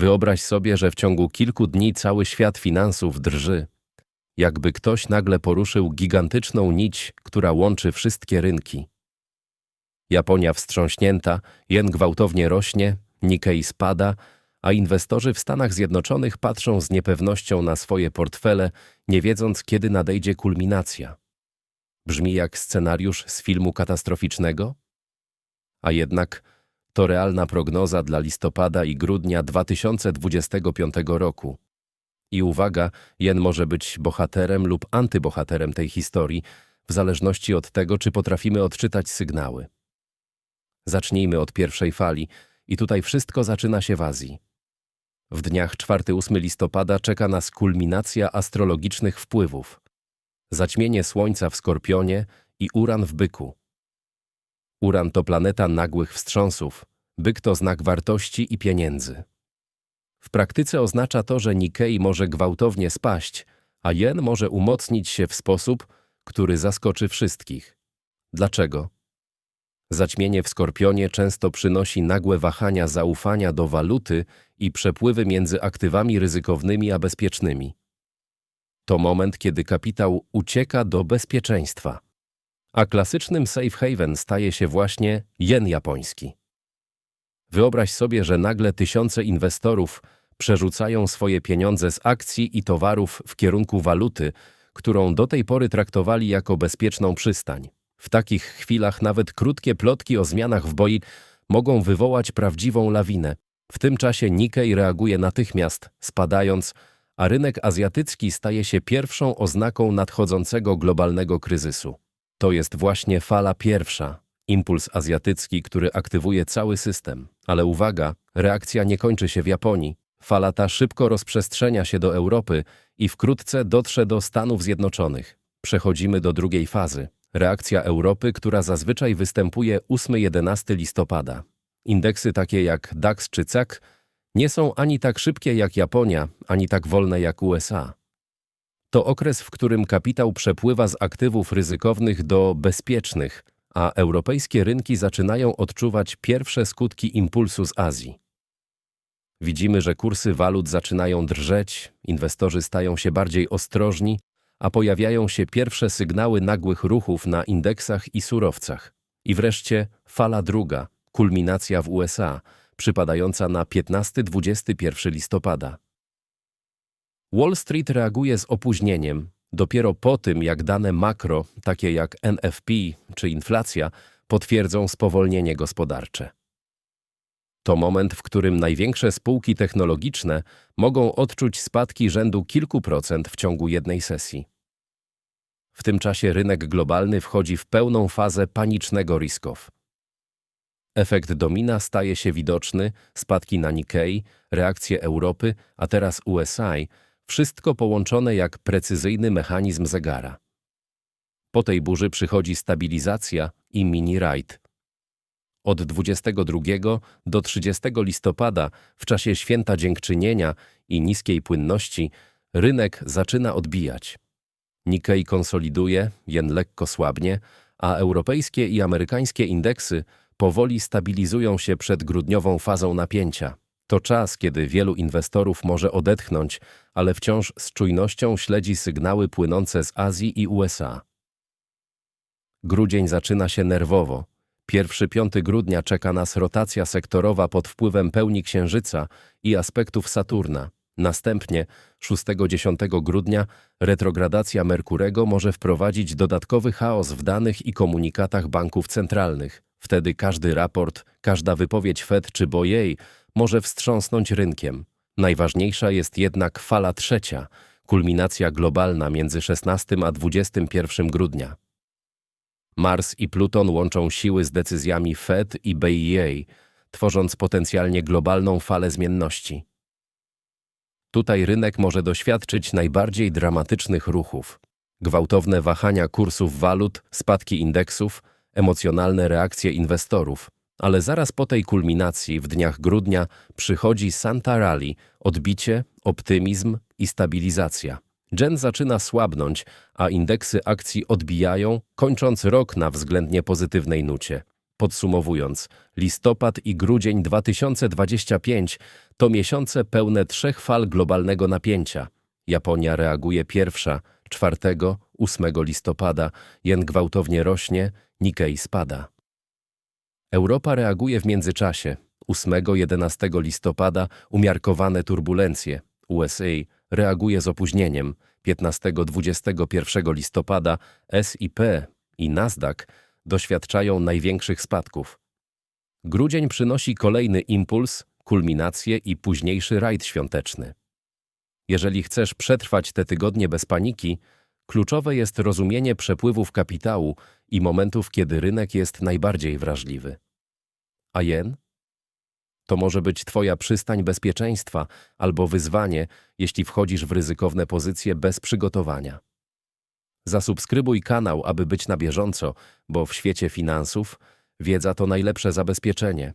Wyobraź sobie, że w ciągu kilku dni cały świat finansów drży. Jakby ktoś nagle poruszył gigantyczną nić, która łączy wszystkie rynki. Japonia wstrząśnięta, jen gwałtownie rośnie, Nikkei spada, a inwestorzy w Stanach Zjednoczonych patrzą z niepewnością na swoje portfele, nie wiedząc, kiedy nadejdzie kulminacja. Brzmi jak scenariusz z filmu katastroficznego? A jednak to realna prognoza dla listopada i grudnia 2025 roku. I uwaga, jen może być bohaterem lub antybohaterem tej historii, w zależności od tego, czy potrafimy odczytać sygnały. Zacznijmy od pierwszej fali i tutaj wszystko zaczyna się w Azji. W dniach 4-8 listopada czeka nas kulminacja astrologicznych wpływów. Zaćmienie Słońca w Skorpionie i Uran w Byku. Uran to planeta nagłych wstrząsów, Byk to znak wartości i pieniędzy. W praktyce oznacza to, że Nikkei może gwałtownie spaść, a jen może umocnić się w sposób, który zaskoczy wszystkich. Dlaczego? Zaćmienie w Skorpionie często przynosi nagłe wahania zaufania do waluty i przepływy między aktywami ryzykownymi a bezpiecznymi. To moment, kiedy kapitał ucieka do bezpieczeństwa. A klasycznym safe haven staje się właśnie jen japoński. Wyobraź sobie, że nagle tysiące inwestorów przerzucają swoje pieniądze z akcji i towarów w kierunku waluty, którą do tej pory traktowali jako bezpieczną przystań. W takich chwilach nawet krótkie plotki o zmianach w boi mogą wywołać prawdziwą lawinę. W tym czasie Nikkei reaguje natychmiast, spadając, a rynek azjatycki staje się pierwszą oznaką nadchodzącego globalnego kryzysu. To jest właśnie fala pierwsza, impuls azjatycki, który aktywuje cały system. Ale uwaga, reakcja nie kończy się w Japonii. Fala ta szybko rozprzestrzenia się do Europy i wkrótce dotrze do Stanów Zjednoczonych. Przechodzimy do drugiej fazy. Reakcja Europy, która zazwyczaj występuje 8-11 listopada. Indeksy takie jak DAX czy CAC nie są ani tak szybkie jak Japonia, ani tak wolne jak USA. To okres, w którym kapitał przepływa z aktywów ryzykownych do bezpiecznych, a europejskie rynki zaczynają odczuwać pierwsze skutki impulsu z Azji. Widzimy, że kursy walut zaczynają drżeć, inwestorzy stają się bardziej ostrożni, a pojawiają się pierwsze sygnały nagłych ruchów na indeksach i surowcach. I wreszcie fala druga, kulminacja w USA, przypadająca na 15-21 listopada. Wall Street reaguje z opóźnieniem, dopiero po tym, jak dane makro, takie jak NFP czy inflacja, potwierdzą spowolnienie gospodarcze. To moment, w którym największe spółki technologiczne mogą odczuć spadki rzędu kilku procent w ciągu jednej sesji. W tym czasie rynek globalny wchodzi w pełną fazę panicznego risk-off. Efekt domina staje się widoczny, spadki na Nikkei, reakcje Europy, a teraz USA, wszystko połączone jak precyzyjny mechanizm zegara. Po tej burzy przychodzi stabilizacja i mini-ride. Od 22 do 30 listopada, w czasie święta dziękczynienia i niskiej płynności, rynek zaczyna odbijać. Nikkei konsoliduje, jen lekko słabnie, a europejskie i amerykańskie indeksy powoli stabilizują się przed grudniową fazą napięcia. To czas, kiedy wielu inwestorów może odetchnąć, ale wciąż z czujnością śledzi sygnały płynące z Azji i USA. Grudzień zaczyna się nerwowo. Pierwszy piąty grudnia czeka nas rotacja sektorowa pod wpływem pełni Księżyca i aspektów Saturna. Następnie 6-10 grudnia retrogradacja Merkurego może wprowadzić dodatkowy chaos w danych i komunikatach banków centralnych. Wtedy każdy raport, każda wypowiedź Fed czy BOJEJ może wstrząsnąć rynkiem. Najważniejsza jest jednak fala trzecia, kulminacja globalna między 16 a 21 grudnia. Mars i Pluton łączą siły z decyzjami Fed i BIA, tworząc potencjalnie globalną falę zmienności. Tutaj rynek może doświadczyć najbardziej dramatycznych ruchów. Gwałtowne wahania kursów walut, spadki indeksów, emocjonalne reakcje inwestorów. Ale zaraz po tej kulminacji w dniach grudnia przychodzi Santa Rally, odbicie, optymizm i stabilizacja. Gen zaczyna słabnąć, a indeksy akcji odbijają, kończąc rok na względnie pozytywnej nucie. Podsumowując, listopad i grudzień 2025 to miesiące pełne trzech fal globalnego napięcia. Japonia reaguje pierwsza, 4-8 listopada, jen gwałtownie rośnie, Nikkei spada. Europa reaguje w międzyczasie. 8-11 listopada umiarkowane turbulencje. USA reaguje z opóźnieniem. 15-21 listopada S&P i Nasdaq doświadczają największych spadków. Grudzień przynosi kolejny impuls, kulminację i późniejszy rajd świąteczny. Jeżeli chcesz przetrwać te tygodnie bez paniki, kluczowe jest rozumienie przepływów kapitału i momentów, kiedy rynek jest najbardziej wrażliwy. A jen? To może być Twoja przystań bezpieczeństwa albo wyzwanie, jeśli wchodzisz w ryzykowne pozycje bez przygotowania. Zasubskrybuj kanał, aby być na bieżąco, bo w świecie finansów wiedza to najlepsze zabezpieczenie.